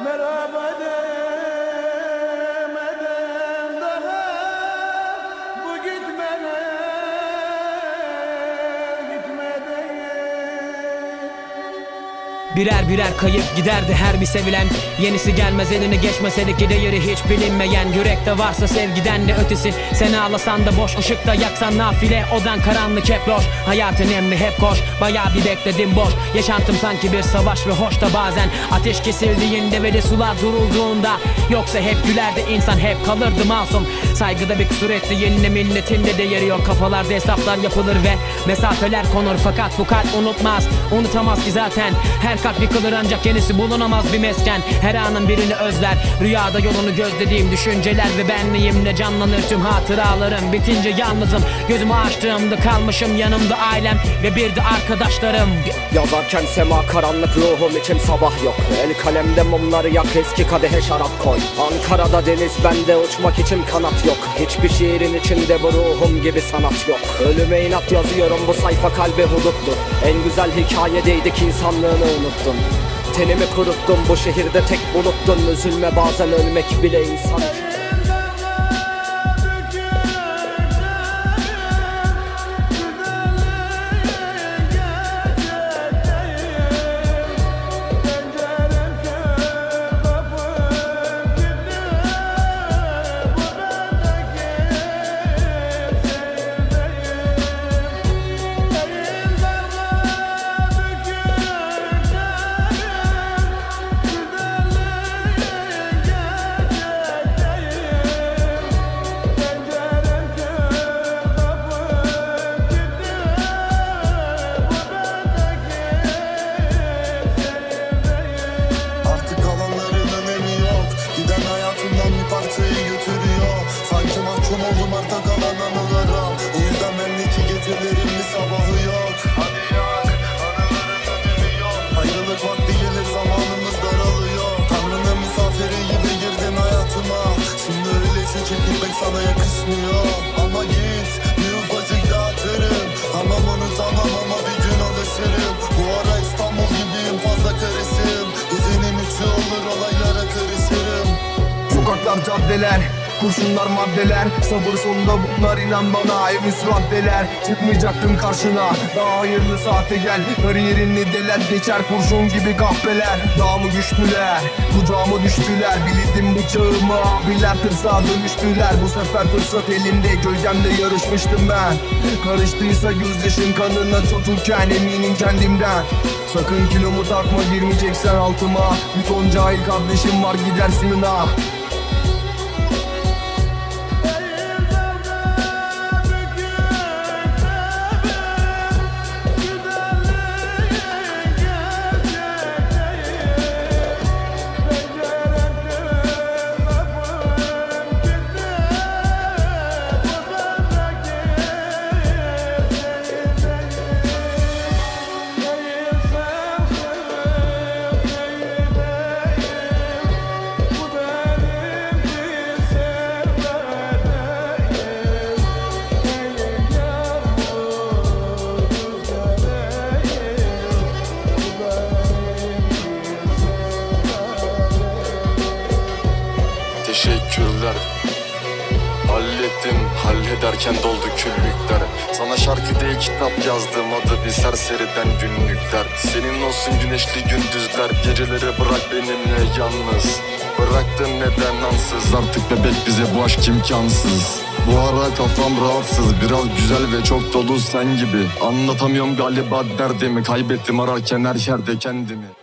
Merhaba Birer birer kayıp giderdi her bir sevilen. Yenisi gelmez eline geçmese ki değeri hiç bilinmeyen. Yürekte varsa sevgiden de ötesi. Sen ağlasan da boş ışıkta yaksan nafile. Odan karanlık hep loş. Hayatın emri hep koş. Bayağı bir bekledim boş. Yaşantım sanki bir savaş ve hoş da bazen. Ateş kesildiğinde ve de sular durulduğunda. Yoksa hep gülerdi insan hep kalırdı masum. Saygıda bir kusur etti yenine milletinde değeri yok. Kafalarda hesaplar yapılır ve mesafeler konur. Fakat bu kalp unutmaz unutamaz ki zaten. Her kalp yıkılır ancak yenisi bulunamaz bir mesken. Her anın birini özler. Rüyada yolunu gözlediğim düşünceler ve benliğimle canlanır tüm hatıralarım. Bitince yalnızım. Gözümü açtığımda kalmışım yanımda ailem ve bir de arkadaşlarım. Yazarken sema karanlık ruhum için sabah yok. El kalemde mumları yak eski kadehe şarap koy. Ankara'da deniz bende uçmak için kanat yok. Hiçbir şiirin içinde bu ruhum gibi sanat yok. Ölüme inat yazıyorum bu sayfa kalbe buluttu En güzel hikayedeydik insanlığını unuttun. Tenimi kuruttum bu şehirde tek buluttun Üzülme bazen ölmek bile insan sana yakışmıyor Ama git. Bir ufacık daha atarım Tamam unutamam ama bir gün alışırım. Bu ara İstanbul gibiyim fazla karışım. Gecenin üçü olur olaylara karışırım. Sokaklar caddeler Kurşunlar maddeler. Sabır sonunda bunlar inan bana Emis raddeler Çıkmayacaktım karşına Daha hayırlı saate gel. Kariyerini deler Geçer kurşun gibi kahpeler. Daha mı güçlüler Kucağıma düştüler. Bildim bıçağımı Abiler tırsağa dönüştüler. Bu sefer fırsat elimde Gölgemde yarışmıştım ben. Karıştıysa gözyaşın kanına çocukken Eminim kendimden. Sakın kilomu takma girmeyeceksen altıma. Bir ton cahil kardeşim var gidersin ha Teşekkürler Hallettim hallederken doldu küllükler. Sana şarkı değil kitap yazdım adı bir serseriden günlükler. Senin olsun güneşli gündüzler geceleri bırak benimle yalnız. Bıraktın neden ansız artık bebek bize bu aşk imkansız. Bu ara kafam rahatsız biraz güzel ve çok dolu sen gibi. Anlatamıyorum galiba derdimi kaybettim ararken her yerde kendimi